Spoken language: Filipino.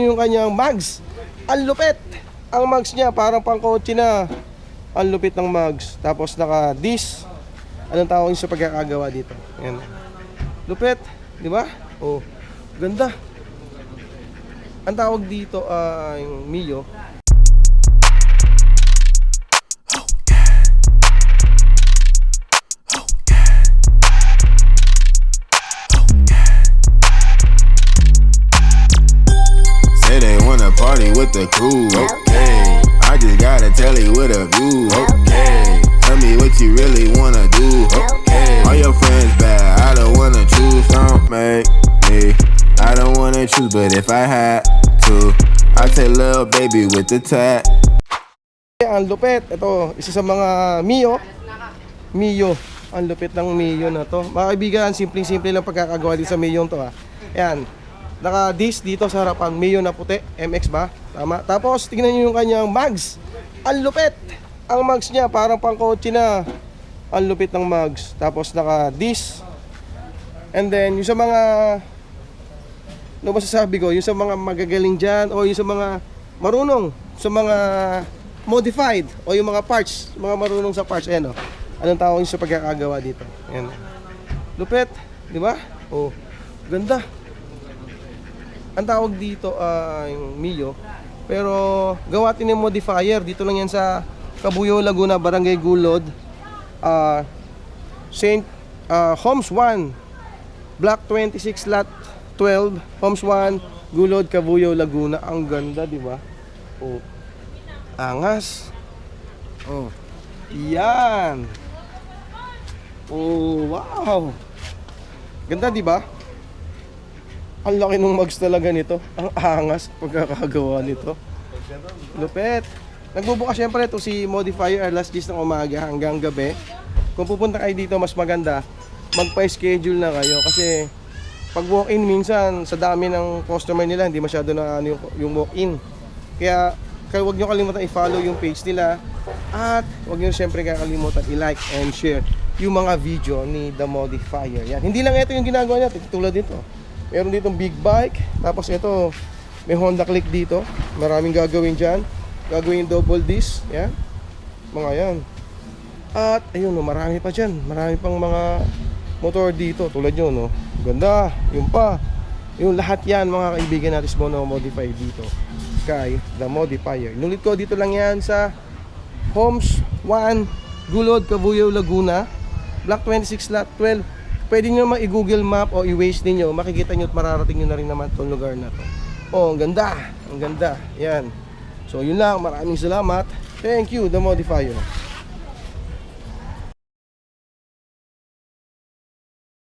Yung kanyang mags. Ang lupit. Ang mags niya parang pang kotse na. Ang lupit ng mags. Tapos naka dis. Anong tawag sa pagkakagawa dito? Yan. Lupit. Di ba? Oh. Ganda. Ang tawag dito ay yung Mio. Party with the crew. Okay. I just got a telly with a view. Okay. Tell me what you really wanna do. Okay. All your friends bad. I don't wanna choose. Don't make me. I don't wanna choose, but if I had to, I'd take little baby with the tat. Ang lupit. Ito, isa sa mga Mio. Mio. Ang lupit ng Mio na to. Mga kaibigan, simpleng-simple lang pagkakagawa din sa Mio to ha. Yan. Naka-disc dito sa harapan. Mio na puti. MX ba? Tama. Tapos, tingnan nyo yung kanyang mags. Ang lupit. Ang mags niya, parang pang kotse na. Ang lupit ng mags. Tapos, naka-disc. And then, yung sa mga ano masasabi ko, yung sa mga magagaling dyan o yung sa mga marunong, sa mga modified o yung mga parts, mga marunong sa parts, ayan o. Anong tawag sa pagkakagawa dito? Ayan. Lupit, di ba? Oh, ganda. Ang tawag dito ay yung Mio. Pero gawa din modifier. Dito lang yan sa Kabuyo, Laguna, Barangay Gulod. Ah, Saint ah, Homes 1, Block 26 Lot 12, Homes 1, Gulod, Kabuyo, Laguna. Ang ganda, di ba? Oh. Angas. Oh. Yan. Oh, wow. Ganda, di ba? Ang laki ng mags talaga nito. Ang angas pagkakagawa nito. Lupet. Nagbubukas syempre ito si Modifier alas 10 ng umaga hanggang gabi. Kung pupunta kayo dito mas maganda, magpa-schedule na kayo kasi pag walk-in minsan sa dami ng customer nila hindi masyado na ano yung, yung walk-in. Kaya kaya wag niyo kalimutan i-follow yung page nila at wag niyo syempre kakalimutan i-like and share yung mga video ni The Modifier. Yan. Hindi lang ito yung ginagawa niya, tulad dito. Meron ditong big bike, tapos ito may Honda Click dito. Maraming gagawin diyan. Gagawin double disc, yan. Mga yan. At ayun, no, marami pa diyan. Marami pang mga motor dito tulad yun, no. Ganda, yun pa. Yung lahat yan mga kaibigan natin sa Mono Modify dito kay The Modifier. Inulit ko dito lang yan sa Homes 1 Gulod, Kabuyaw, Laguna Block 26 Lot 12 Pwede nyo naman i-google map o i-waste ninyo. Makikita nyo at mararating nyo na rin naman itong lugar na to. Oh, ang ganda. Ang ganda. Yan. So yun lang, maraming salamat. Thank you, The Modifier